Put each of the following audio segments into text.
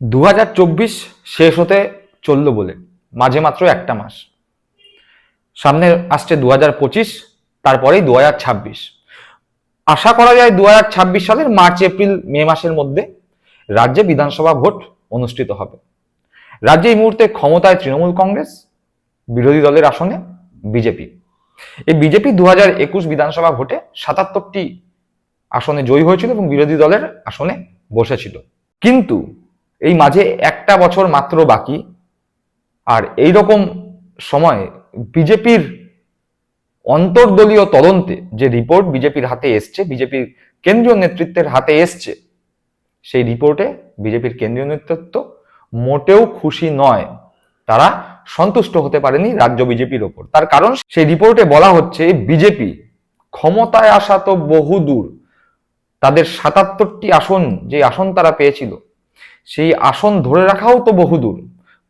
দু হাজার চব্বিশ শেষ হতে চলল বলে, মাঝে মাত্র একটা মাস। সামনে আসছে দু তারপরেই দু আশা করা যায় দু সালের মার্চ, এপ্রিল, মে মাসের মধ্যে রাজ্যে বিধানসভা ভোট অনুষ্ঠিত হবে। রাজ্যে এই মুহূর্তে ক্ষমতায় তৃণমূল কংগ্রেস, বিরোধী দলের আসনে বিজেপি। এই বিজেপি দু একুশ বিধানসভা ভোটে সাতাত্তরটি আসনে জয়ী হয়েছিল এবং বিরোধী দলের আসনে বসেছিল। কিন্তু এই মাঝে একটা বছর মাত্র বাকি। আর এই রকম সময় বিজেপির অন্তর্দলীয় তদন্তে যে রিপোর্ট বিজেপির হাতে এসছে, বিজেপির কেন্দ্রীয় নেতৃত্বের হাতে এসছে, সেই রিপোর্টে বিজেপির কেন্দ্রীয় নেতৃত্ব মোটেও খুশি নয়। তারা সন্তুষ্ট হতে পারেনি রাজ্য বিজেপির ওপর। তার কারণ সেই রিপোর্টে বলা হচ্ছে, বিজেপি ক্ষমতায় আসা তো বহু দূর তাদের সাতাত্তরটি আসন যে আসন তারা পেয়েছিল সেই আসন ধরে রাখাও তো বহুদূর।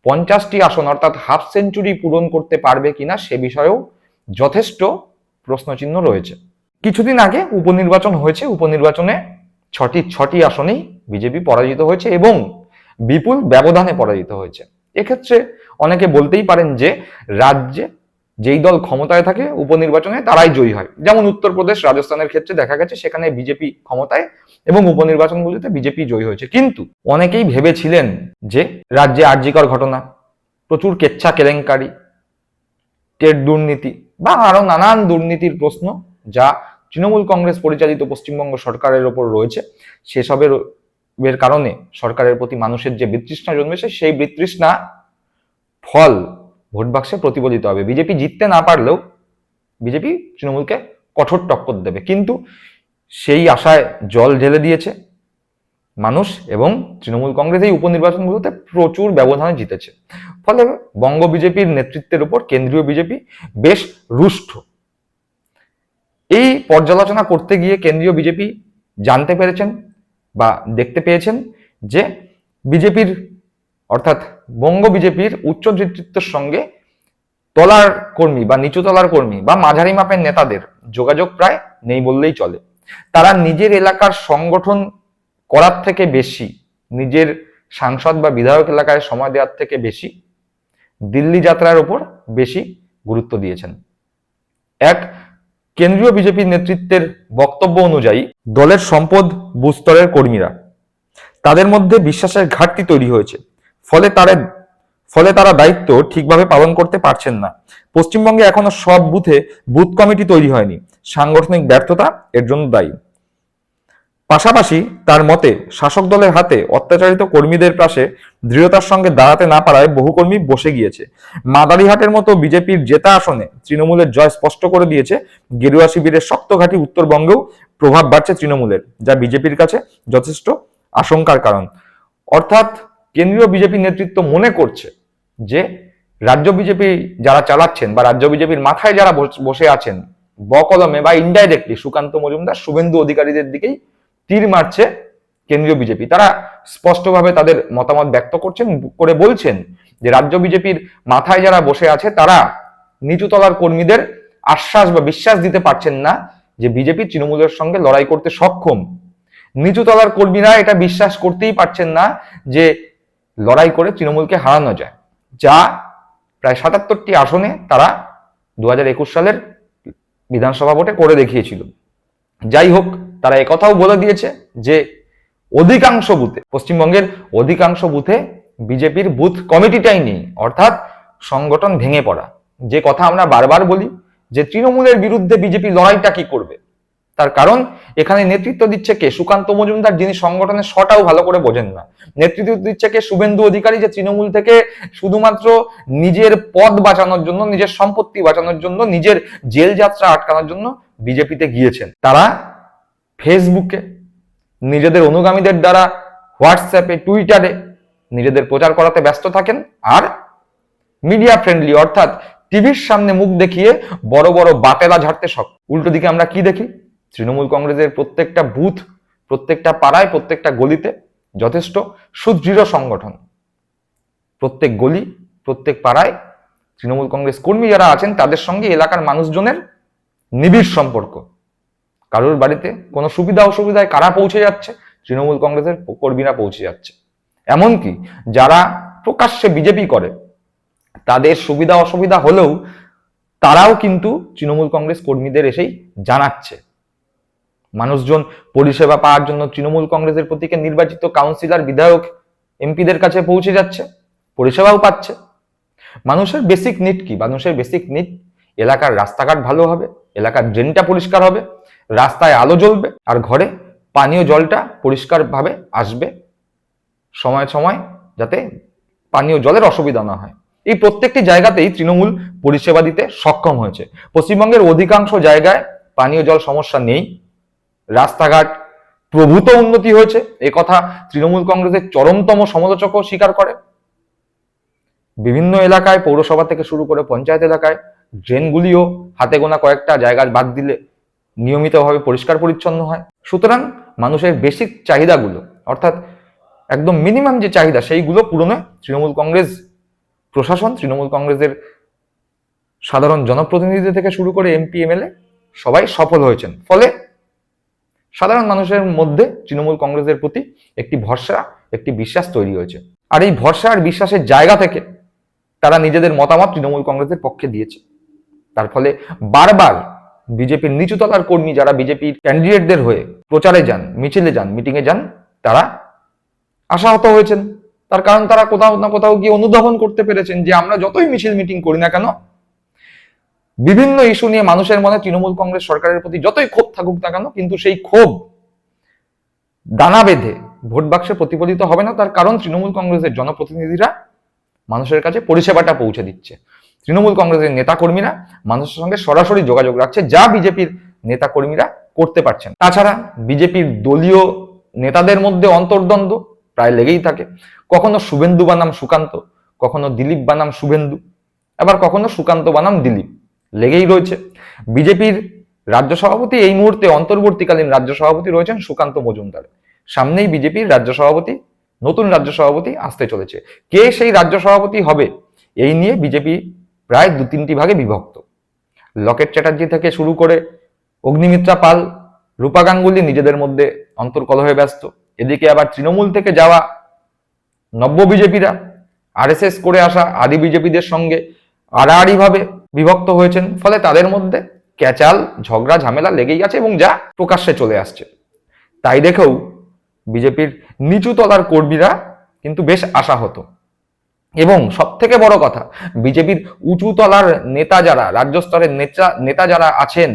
পঞ্চাশটি আসন, অর্থাৎ হাফ সেঞ্চুরি পূরণ করতে পারবে কিনা সে বিষয়েও যথেষ্ট প্রশ্নচিহ্ন রয়েছে। কিছুদিন আগে উপনির্বাচন হয়েছে, উপনির্বাচনে ছটি ছটি আসনেই বিজেপি পরাজিত হয়েছে এবং বিপুল ব্যবধানে পরাজিত হয়েছে। এক্ষেত্রে অনেকে বলতেই পারেন যে রাজ্যে যেই দল ক্ষমতায় থাকে উপনির্বাচনে তারাই জয়ী হয়। যেমন উত্তরপ্রদেশ, রাজস্থানের ক্ষেত্রে দেখা গেছে সেখানে বিজেপি ক্ষমতায় এবং উপনির্বাচনগুলিতে বিজেপি জয়ী হয়েছে। কিন্তু অনেকেই ভেবেছিলেন যে রাজ্যে আর্যিকর ঘটনা, প্রচুর কেচ্ছা কেলেঙ্কারি টেট দুর্নীতি বা আরও নানান দুর্নীতির প্রশ্ন যা তৃণমূল কংগ্রেস পরিচালিত পশ্চিমবঙ্গ সরকারের ওপর রয়েছে। সেসবের এর কারণে সরকারের প্রতি মানুষের যে বিতৃষ্ণা জন্মেছে, সেই বিতৃষ্ণা ফল ভোট বাক্সে প্রতিফলিত হবে। বিজেপি জিততে না পারলেও বিজেপি তৃণমূলকে কঠোর টক্কর দেবে। কিন্তু সেই আশায় জল ঢেলে দিয়েছে মানুষ এবং তৃণমূল কংগ্রেস এই উপনির্বাচনগুলোতে প্রচুর ব্যবধানে জিতেছে। ফলে বঙ্গ বিজেপির নেতৃত্বের উপর কেন্দ্রীয় বিজেপি বেশ রুষ্ট। এই পর্যালোচনা করতে গিয়ে কেন্দ্রীয় বিজেপি জানতে পেরেছেন বা দেখতে পেয়েছেন যে বিজেপির অর্থাৎ বঙ্গ বিজেপির উচ্চ নেতৃত্বের সঙ্গে তলার কর্মী বা নিচু তলার কর্মী বা মাঝারি মাপের নেতাদের যোগাযোগ প্রায় নেই বললেই চলে। তারা নিজের এলাকার সংগঠন করার থেকে বেশি, নিজের সাংসদ বা বিধায়ক এলাকায় সময় দেওয়ার থেকে বেশি, দিল্লি যাত্রার উপর বেশি গুরুত্ব দিয়েছেন। এক, কেন্দ্রীয় বিজেপির নেতৃত্বের বক্তব্য অনুযায়ী দলের সম্পদ বুস্তরের কর্মীরা, তাদের মধ্যে বিশ্বাসের ঘাটতি তৈরি হয়েছে। ফলে তারা ফলে তারা দায়িত্ব ঠিকভাবে পালন করতে পারছেন না। পশ্চিমবঙ্গে এখনও সব বুথে বুথ কমিটি তৈরি হয়নি। সাংগঠনিক ব্যর্থতা এর জন্য দায়ী। পাশাপাশি তার মতে, শাসক দলের হাতে অত্যাচারিত কর্মীদের পাশে দৃঢ়তার সঙ্গে দাঁড়াতে না পারায় বহু কর্মী বসে গিয়েছে। মাদারিহাটের মতো বিজেপির জেতা আসনে তৃণমূলের জয় স্পষ্ট করে দিয়েছে। গেরুয়া শিবিরের শক্ত ঘাঁটি উত্তরবঙ্গেও প্রভাব বাড়ছে তৃণমূলের, যা বিজেপির কাছে যথেষ্ট আশঙ্কার কারণ। অর্থাৎ কেন্দ্রীয় বিজেপি নেতৃত্ব মনে করছে যে রাজ্য বিজেপি যারা চালাচ্ছেন বা রাজ্য বিজেপির মাথায় যারা বস- আছেন বকলমে বা ইনডাইরেক্টলি সুকান্ত মজুমদার, শুভেন্দু অধিকারীদের দিকেই তীর মারছে কেন্দ্রীয় বিজেপি। তারা স্পষ্টভাবে তাদের মতামত ব্যক্ত করছেন, করে বলছেন যে রাজ্য বিজেপির মাথায় যারা বসে আছে, তারা নিচুতলার কর্মীদের আশ্বাস বা বিশ্বাস দিতে পারছেন না যে বিজেপি তৃণমূলের সঙ্গে লড়াই করতে সক্ষম। নিচুতলার কর্মীরা এটা বিশ্বাস করতেই পারছেন না যে লড়াই করে তৃণমূলকে হারানো যায়। যা প্রায় সাতাত্তরটি আসনে তারা দু হাজার একুশ সালের বিধানসভা ভোটে করে দেখিয়েছিল। যাই হোক, তারা একথাও বলে দিয়েছে যে অধিকাংশ বুথে, পশ্চিমবঙ্গের অধিকাংশ বুথে বিজেপির বুথ কমিটিটাই নেই, অর্থাৎ সংগঠন ভেঙে পড়া। যে কথা আমরা বারবার বলি যে তৃণমূলের বিরুদ্ধে বিজেপি লড়াইটা কি করবে? তার কারণ, এখানে নেতৃত্ব দিচ্ছে কে? সুকান্ত মজুমদার, যিনি সংগঠনের শটাও ভালো করে বোঝেন না। নেতৃত্ব দিচ্ছে কে? শুভেন্দু অধিকারী, যে তৃণমূল থেকে শুধুমাত্র নিজের পদ বাঁচানোর জন্য, নিজের সম্পত্তি বাঁচানোর জন্য, নিজের জেল যাত্রা আটকানোর জন্য বিজেপিতে গিয়েছেন। তারা ফেসবুকে, নিজেদের অনুগামীদের দ্বারা হোয়াটসঅ্যাপে, টুইটারে নিজেদের প্রচার করাতে ব্যস্ত থাকেন আর মিডিয়া ফ্রেন্ডলি, অর্থাৎ টিভির সামনে মুখ দেখিয়ে বড় বড় বাতেলা ঝাড়তে সব উল্টো দিকে আমরা কি দেখি? তৃণমূল কংগ্রেসের প্রত্যেকটা বুথ, প্রত্যেকটা পাড়ায়, প্রত্যেকটা গলিতে যথেষ্ট সুদৃঢ় সংগঠন। প্রত্যেক গলি, প্রত্যেক পাড়ায় তৃণমূল কংগ্রেস কর্মী যারা আছেন, তাদের সঙ্গে এলাকার মানুষজনের নিবিড় সম্পর্ক। কারোর বাড়িতে কোনো সুবিধা অসুবিধায় কারা পৌঁছে যাচ্ছে, তৃণমূল কংগ্রেসের কর্মীরা পৌঁছে যাচ্ছে। এমনকি যারা প্রকাশ্যে বিজেপি করে, তাদের সুবিধা অসুবিধা হলেও তারাও কিন্তু তৃণমূল কংগ্রেস কর্মীদের এসেই জানাচ্ছে। মানুষজন পরিষেবা পাওয়ার জন্য তৃণমূল কংগ্রেসের প্রতীকে নির্বাচিত কাউন্সিলর, বিধায়ক, এমপিদের কাছে পৌঁছে যাচ্ছে, পরিষেবাও পাচ্ছে। মানুষের বেসিক নিড কি? মানুষের বেসিক নিড এলাকার রাস্তাঘাট ভালো হবে, এলাকার ড্রেনটা পরিষ্কার হবে, রাস্তায় আলো জ্বলবে আর ঘরে পানীয় জলটা পরিষ্কারভাবে আসবে সময় সময় যাতে পানীয় জলের অসুবিধা না হয়। এই প্রত্যেকটি জায়গাতেই তৃণমূল পরিষেবা দিতে সক্ষম হয়েছে। পশ্চিমবঙ্গের অধিকাংশ জায়গায় পানীয় জল সমস্যা নেই। রাস্তাঘাট প্রভূত উন্নতি হয়েছে। এ কথা তৃণমূল কংগ্রেসের চরমতম সমালোচকও স্বীকার করে। বিভিন্ন এলাকায় পৌরসভা থেকে শুরু করে পঞ্চায়েত এলাকায় ড্রেনগুলিও হাতে গোনা কয়েকটা জায়গা বাদ দিলে নিয়মিতভাবে পরিষ্কার পরিচ্ছন্ন হয়। সুতরাং মানুষের বেসিক চাহিদাগুলো, অর্থাৎ একদম মিনিমাম যে চাহিদা, সেইগুলো পূরণে তৃণমূল কংগ্রেস, প্রশাসন, তৃণমূল কংগ্রেসের সাধারণ জনপ্রতিনিধি থেকে শুরু করে এমপি, এমএলএ সবাই সফল হয়েছেন। ফলে সাধারণ মানুষের মধ্যে তৃণমূল কংগ্রেসের প্রতি একটি ভরসা, একটি বিশ্বাস তৈরি হয়েছে। আর এই ভরসা আর বিশ্বাসের জায়গা থেকে তারা নিজেদের মতামত তৃণমূল কংগ্রেসের পক্ষে দিয়েছে। তার ফলে বারবার বিজেপির নিচুতলার কর্মী যারা বিজেপির ক্যান্ডিডেটদের হয়ে প্রচারে যান, মিছিলে যান, মিটিংয়ে যান, তারা আশাহত হয়েছেন। তার কারণ তারা কোথাও না কোথাও গিয়ে অনুধাবন করতে পেরেছেন যে আমরা যতই মিছিল মিটিং করি না কেন বিভিন্ন ইস্যু নিয়ে মানুষের মনে তৃণমূল কংগ্রেস সরকারের প্রতি যতই ক্ষোভ থাকুক না কেন, কিন্তু সেই ক্ষোভ দানা বেঁধে ভোট বাক্সে প্রতিফলিত হবে না। তার কারণ তৃণমূল কংগ্রেসের জনপ্রতিনিধিরা মানুষের কাছে পরিষেবাটা পৌঁছে দিচ্ছে। তৃণমূল কংগ্রেসের নেতাকর্মীরা মানুষের সঙ্গে সরাসরি যোগাযোগ রাখছে, যা বিজেপির নেতাকর্মীরা করতে পারছেন। তাছাড়া বিজেপির দলীয় নেতাদের মধ্যে অন্তর্দ্বন্দ্ব প্রায় লেগেই থাকে। কখনো শুভেন্দু বানাম সুকান্ত, কখনো দিলীপ বানাম শুভেন্দু, আবার কখনো সুকান্ত বানাম দিলীপ। লেগেই রয়েছে। বিজেপির রাজ্য সভাপতি এই মুহূর্তে অন্তর্বর্তীকালীন রাজ্য সভাপতি রয়েছেন সুকান্ত মজুমদার। সামনেই বিজেপির রাজ্য সভাপতি, নতুন রাজ্য সভাপতি আসতে চলেছে। কে সেই রাজ্য সভাপতি হবে, এই নিয়ে বিজেপি প্রায় দু তিনটি ভাগে বিভক্ত। লকেট চ্যাটার্জি থেকে শুরু করে অগ্নিমিত্রা পাল, রূপা গাঙ্গুলি নিজেদের মধ্যে অন্তর্কল হয়ে ব্যস্ত। এদিকে আবার তৃণমূল থেকে যাওয়া নব্য বিজেপিরা, আরএসএস করে আসা আদি বিজেপিদের সঙ্গে আড়াআড়ি ভাবে বিভক্ত হয়েছেন। ফলে তাদের মধ্যে ক্যাচাল, ঝগড়া, ঝামেলা লেগেই আছে এবং যা প্রকাশ্যে চলে আসছে। তাই দেখেও বিজেপির নিচু তলার কর্মীরা কিন্তু বেশ আশা হতো এবং সব থেকে বড় কথা, বিজেপির উঁচু তলার নেতা যারা, রাজ্য স্তরের নেতা নেতা যারা আছেন,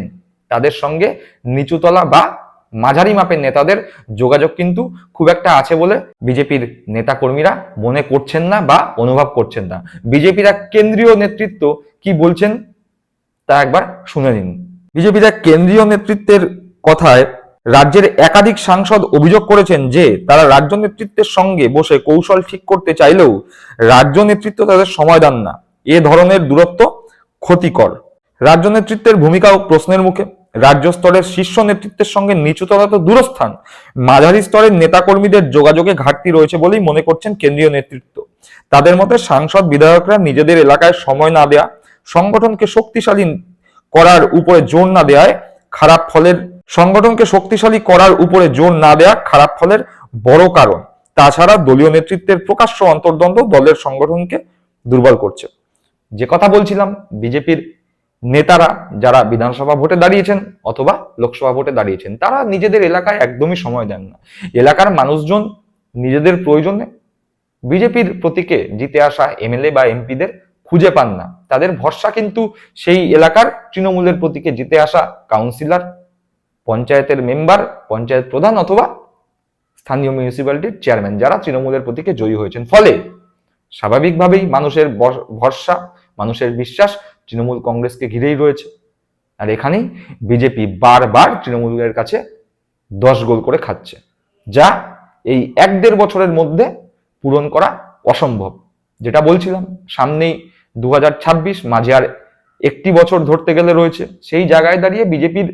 তাদের সঙ্গে নিচুতলা বা মাঝারি মাপের নেতাদের যোগাযোগ কিন্তু খুব একটা আছে বলে বিজেপির নেতা কর্মীরা মনে করছেন না বা অনুভব করছেন না। বিজেপির এক কেন্দ্রীয় নেতৃত্ব কি বলছেন তা একবার শুনে নিন। বিজেপির এক কেন্দ্রীয় নেতৃত্বের কথায় রাজ্যের একাধিক সাংসদ অভিযোগ করেছেন যে তারা রাজ্য নেতৃত্বের সঙ্গে বসে কৌশল ঠিক করতে চাইলেও রাজ্য নেতৃত্ব তাদের সময় দেন না। এ ধরনের দূরত্ব ক্ষতিকর। রাজ্য নেতৃত্বের ভূমিকাও প্রশ্নের মুখে রাজ্য স্তরের শীর্ষ নেতৃত্বের সঙ্গে নিচুতলা তো দূরস্থান। মাঝারি স্তরের নেতাকর্মীদের যোগাযোগে ঘাটতি রয়েছে বলেই মনে করছেন কেন্দ্রীয় নেতৃত্ব। তাদের মতে সাংসদ, বিধায়করা নিজেদের এলাকায় সময় না দেয়া, সংগঠনকে শক্তিশালী করার উপরে জোর না দেয়ায় খারাপ ফলের, সংগঠনকে শক্তিশালী করার উপরে জোর না দেয়া খারাপ ফলের বড় কারণ। তাছাড়া দলীয় নেতৃত্বের প্রকাশ্য অন্তর্দ্বন্দ্ব দলের সংগঠনকে দুর্বল করছে। যে কথা বলছিলাম, বিজেপির নেতারা যারা বিধানসভা ভোটে দাঁড়িয়েছেন অথবা লোকসভা ভোটে দাঁড়িয়েছেন, তারা নিজেদের এলাকায় একদমই সময় দেন না। এলাকার মানুষজন নিজেদের প্রয়োজনে বিজেপির প্রতীকে জিতে আসা এমএলএ বা এমপিদের খুঁজে পান না। তাদের ভরসা কিন্তু সেই এলাকার তৃণমূলের প্রতীকে জিতে আসা কাউন্সিলর, পঞ্চায়েতের মেম্বার, পঞ্চায়েত প্রধান অথবা স্থানীয় মিউনিসিপ্যালিটির চেয়ারম্যান যারা তৃণমূলের প্রতীকে জয়ী হয়েছেন। ফলে স্বাভাবিকভাবেই মানুষের ভরসা, মানুষের বিশ্বাস তৃণমূল কংগ্রেসকে ঘিরেই রয়েছে। আর এখানেই বিজেপি বারবার তৃণমূলের কাছে দশ গোল করে খাচ্ছে, যা এই এক দেড় বছরের মধ্যে পূরণ করা অসম্ভব। যেটা বলছিলাম, সামনেই দু হাজার ছাব্বিশ, মাঝে আর একটি বছর ধরতে গেলে রয়েছে। সেই জায়গায় দাঁড়িয়ে বিজেপির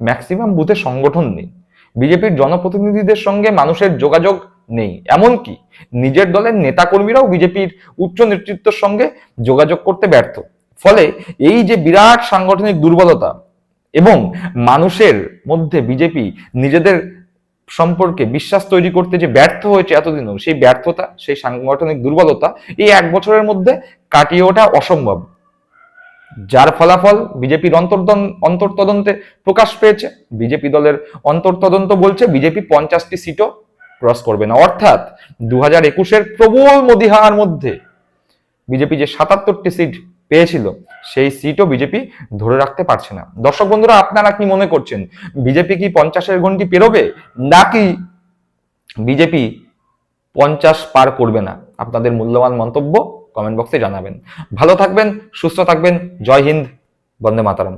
ম্যাক্সিমাম বুথে সংগঠন নেই। বিজেপির জনপ্রতিনিধিদের সঙ্গে মানুষের যোগাযোগ নেই। এমনকি নিজের দলের নেতাকর্মীরাও বিজেপির উচ্চ নেতৃত্বের সঙ্গে যোগাযোগ করতে ব্যর্থ। ফলে এই যে বিরাট সাংগঠনিক দুর্বলতা এবং মানুষের মধ্যে বিজেপি নিজেদের সম্পর্কে বিশ্বাস তৈরি করতে যে ব্যর্থ হয়েছে এতদিনও, সেই ব্যর্থতা, সেই সাংগঠনিক দুর্বলতা এই এক বছরের মধ্যে কাটিয়ে ওঠা অসম্ভব। যার ফলাফল বিজেপির অন্তর্দন, অন্তর্তদন্তে প্রকাশ পেয়েছে। বিজেপি দলের অন্তর্তদন্ত বলছে বিজেপি পঞ্চাশটি সিটও ক্রস করবে না। অর্থাৎ দু হাজার একুশের প্রবল মদিহার মধ্যে বিজেপি যে সাতাত্তরটি সিট পেয়েছিল, সেই সিটও বিজেপি ধরে রাখতে পারছে না। দর্শক বন্ধুরা, আপনারা কি মনে করছেন বিজেপি কি পঞ্চাশের ঘন্টি পেরোবে, নাকি বিজেপি পঞ্চাশ পার করবে না? আপনাদের মূল্যবান মন্তব্য কমেন্ট বক্সে জানাবেন। ভালো থাকবেন, সুস্থ থাকবেন, জয় হিন্দ, বন্দে মাতারাম।